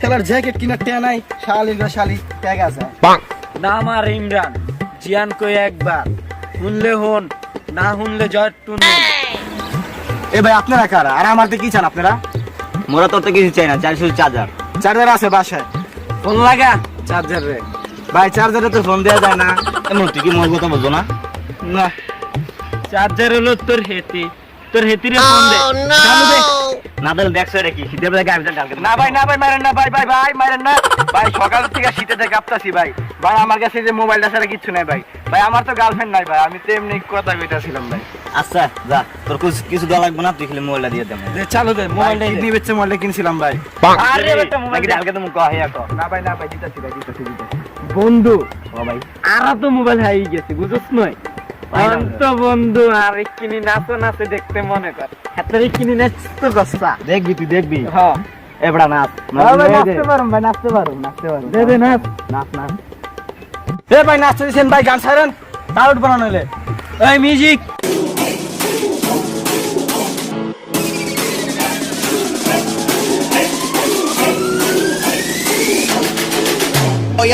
খেলার জ্যাকেট কিনার টেয়া নাই শালি গো শালি ট্যাগ আছে নাম আর ইমরান জিয়ান কই একবার? শুনলে হন না শুনলে জয় টুনু। এ ভাই আপনারা কারা? আর আমার কি চান আপনারা? মোরা তোর তো কিছু চাই না চাই শুধু চার্জার। চার্জার আছে বাসায়। ফোন লাগা? চার্জার রে। ভাই চার্জারে তো ফোন দেওয়া যায় না। এমন তুই কি মোর কথা বলছো না? না। চার্জার হলো তোর হেতি। তোর হেতিরে ফোন দে। চালু দে। না তাহলে দেখছ এটা কি? শীতের বেলা গাড়ি ডালকে না ভাই না ভাই মারেন না ভাই ভাই ভাই মারেন না। ভাই সকাল থেকে শীতে থেকে কাঁপতাছি ভাই। ভাই আমার কাছে যে মোবাইলটা ছাড়া কিচ্ছু নাই ভাই। ভাই আমার তো গার্লফ্রেন্ড নাই ভাই আমি তো এমনি কথা কইতাছিলাম ভাই। আচ্ছা যা তোর কিছু কিছু দেওয়া লাগবে না তুই খালি মোবাইলটা দিয়ে দেবো দে চালু দে মোবাইলটা মোবাইলটা বেচছে মোবাইলটা কিনছিলাম ভাই। আরে বেটা মোবাইল না ভাই না ভাই দিতাছি ভাই দিতাছি দিতাছি। বন্ধু ও ভাই। আরা তো মোবাইল হারিয়ে গেছে বুঝছ নয়? অন্ত বন্ধু আর কিনি নাচো নাচে দেখতে মনে কর। হাতের কিনি নাচতে দেখবি তুই দেখবি? হ্যাঁ এবড়া নাচ। ভাই নাচতে পারুম ভাই নাচতে পারুম নাচতে পারুম। দে দে নাচ। নাচ নাচ। এ ভাই নাচতে দিছেন ভাই গান ছাড়েন। সাউন্ড বানানো এই মিউজিক।